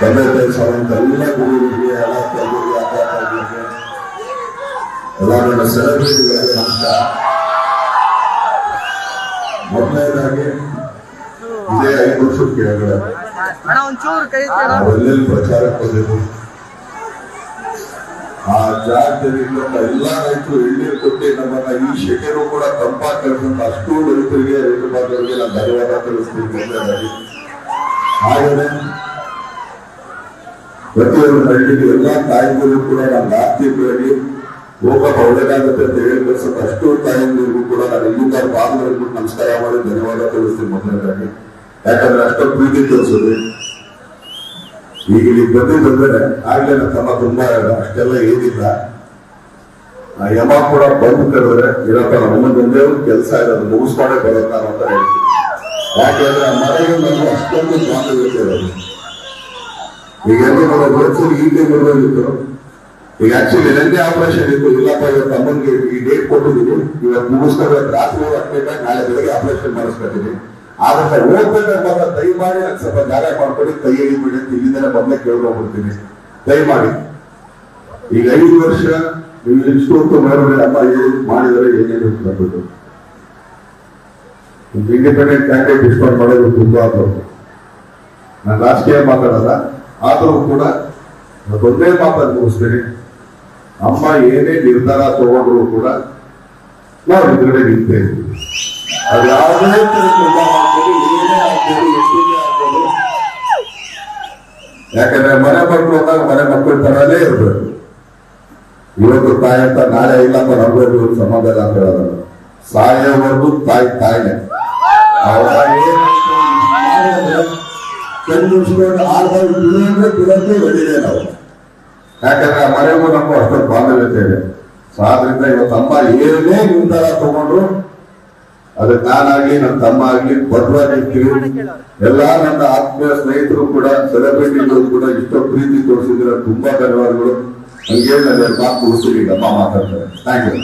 ತಂದೆ ತಾಯಿ ಎಲ್ಲ ಮೊದಲನೇದಾಗಿ ಇದೇ ಐದು ವರ್ಷದ ಕೆಳಗಡೆ. ಪ್ರಚಾರಕ್ಕೆ ಬಂದಿದ್ದು ಆ ಜಾಗದಲ್ಲಿ ಎಲ್ಲ ರೈತರು ಎಳ್ನೀರು ಕೊಟ್ಟು ನಮ್ಮನ್ನ ಈ ಶೆಕೆರು ಕೂಡ ತಂಪಾಗಿ ಕಳಿಸಿದಂತ ಅಷ್ಟು ರೈತರಿಗೆ ರೈತ ಬಾಂಧವರಿಗೆ ನಾನು ಧನ್ಯವಾದ ತಿಳಿಸ್ತೀನಿ ಹಾಗೆಯೇ ಪ್ರತಿಯೊಂದು ಹಳ್ಳಿಗೆ ಎಲ್ಲಾ ತಾಯಿಗಳು ಕೂಡ ನಾನು ಆರ್ಥಿಕವಾಗಿ ಹೋಗಪ್ಪ ಒಳ್ಳೇದಾಗುತ್ತೆ ಅಂತ ಹೇಳಿ ಸ್ವಲ್ಪ ಅಷ್ಟು ತಾಯಿಗಳಿಗೂ ಕೂಡ ನಾನು ಇಲ್ಲಿಂದ ಬಾಂಧವರಿಗೂ ನಮಸ್ಕಾರ ಮಾಡಿ ಧನ್ಯವಾದ ತಿಳಿಸ್ತೀನಿ ಮೊದಲನೇದಾಗಿ ಯಾಕಂದ್ರೆ ಅಷ್ಟೊಂದು ಪ್ರೀತಿ ತೋರಿಸೋದು ಈಗ ಇಲ್ಲಿ ಬಂದಿದ್ದಂದ್ರೆ ಆಗ್ಲೇ ನನ್ನ ತಮ್ಮ ತುಂಬಾ ಅಷ್ಟೆಲ್ಲ ಏನಿಲ್ಲ. ಆ ಯಮ ಕೂಡ ಬಂದು ಕರೆದ್ರೆ, ಇರಪ್ಪ ಬಂದೇ ಒಂದು ಕೆಲಸ ಇರೋದು ಮುಗಿಸ್ಕೊಂಡೇ ಬರುತ್ತ ಅಂತ ಹೇಳ್ತೀನಿ ಯಾಕೆಂದ್ರೆ ಮನೆಗೆ ನನಗೆ ಅಷ್ಟೊಂದು ಬಾಂಧವ್ಯತೆ ಇರೋದು ಈಗ ಅವರ ವಯಸ್ಸಲ್ಲಿ ಈಗಲೇ ಬರೋದಿತ್ತು ಈಗ ಆಕ್ಚುಲಿ ನಂದೇ ಆಪರೇಷನ್ ಇತ್ತು, ಇಲ್ಲಪ್ಪ, ಇವತ್ತು ಅಮ್ಮನಿಗೆ ಈ ಡೇಟ್ ಕೊಟ್ಟಿದ್ದೀನಿ. ಇವತ್ತು ಮುಗಿಸ್ಕೋಬೇಕು ರಾತ್ರಿ ಹತ್ತನೇಟಾಗಿ ನಾಳೆ ಬೆಳಗ್ಗೆ ಆಪರೇಷನ್ ಮಾಡಿಸ್ಕೊತೀನಿ. ಆದ್ರೆ ಹೋಗ್ಬೇಕಾದ್ರೆ ಮಾತ್ರ ದಯಮಾಡಿ ನಂಗೆ ಸ್ವಲ್ಪ ಜಾಗ ಮಾಡ್ಕೊಡಿ ಕೈ ಎಳಿಬಿಡಿ ಅಂತ ಇಲ್ಲಿಂದ ಮೊದಲೇ ಕೇಳ್ಕೊಂಡ್ಬಿಡ್ತೀನಿ ದಯಮಾಡಿ. ಈಗ ಐದು ವರ್ಷ ನೀವು ಇಷ್ಟು ಹೊತ್ತು ಮಾಡಿದ್ರೆ ಅಮ್ಮ ಏನು ಮಾಡಿದರೆ, ಏನೇನು ಬಂದ್ಬಿಟ್ಟು. ಇಂಡಿಪೆಂಡೆಂಟ್ ಕ್ಯಾಂಡಿಡೇಟ್ ಡಿಸ್ಕೌಂಟ್ ಮಾಡೋದು ತುಂಬಾ ನಾನು ರಾಜಕೀಯ ಮಾತಾಡಲ್ಲ ಆದರೂ ಕೂಡ ಒಂದೇ ಮಾತನ್ನು ಮುಗಿಸ್ತೀನಿ ಅಮ್ಮ ಏನೇ ನಿರ್ಧಾರ ತಗೊಂಡ್ರು ಕೂಡ ನಾವು ಎದುರುಗಡೆ ನಿಂತೇ ಇದ್ದೀವಿ. ಅದು. ಯಾಕಂದ್ರೆ ಮನೆ ಮಕ್ಕಳು ಅಂದಾಗ ಮನೆ ಮಕ್ಕಳ ತರನೇ ಇರ್ಬೇಕು. ಇವತ್ತು ತಾಯಿ ಅಂತ ನಾಳೆ ಇಲ್ಲಪ್ಪ, ನಮ್ಗೆ ಇವತ್ತು ಸಂಬಂಧ ಇಲ್ಲ ಅಂತ ಹೇಳೋದಲ್ಲ ಸಾಯೋವರೆಗೂ ತಾಯಿ ತಾಯಿನೇ. ಅವ್ರ ಏನಾಯ್ತು, ಮಾಡಿದ್ರೆ ಕಣ್ಣು ಮುಚ್ಕೊಂಡು ಆಳ್ದಾಗ ಬಿಡೋದ್ರೆ ಬಿಡೋದೇ ಬೆಳಿದೆ ನಾವು. ಯಾಕಂದ್ರೆ ಆ ಮನೆಗೂ ನಮ್ಮ ಅಷ್ಟೊಂದು ಬಾಂಧವ್ಯತೆ ಇದೆ ಸೊ ಆದ್ರಿಂದ ಇವತ್ತು ಅಮ್ಮ ಏನೇ ನಿರ್ಧಾರ ತಗೊಂಡ್ರು ಅದಕ್ಕೆ ನಾನಾಗ್ಲಿ ನನ್ನ ತಮ್ಮ ಆಗ್ಲಿ ಬದ್ಧವಾಗಿರ್ತೀವಿ ಎಲ್ಲಾ ನನ್ನ ಆತ್ಮೀಯ ಸ್ನೇಹಿತರು ಕೂಡ ಸೆಲೆಬ್ರಿಟಿಗಳು ಕೂಡ ಇಷ್ಟೋ ಪ್ರೀತಿ ತೋರಿಸಿದ್ರೆ ತುಂಬಾ ಧನ್ಯವಾದಗಳು. ಹಂಗೆ ನನ್ನ ಮಾತು ಈಗ ಅಮ್ಮ ಮಾತಾಡ್ತಾರೆ ಥ್ಯಾಂಕ್ ಯು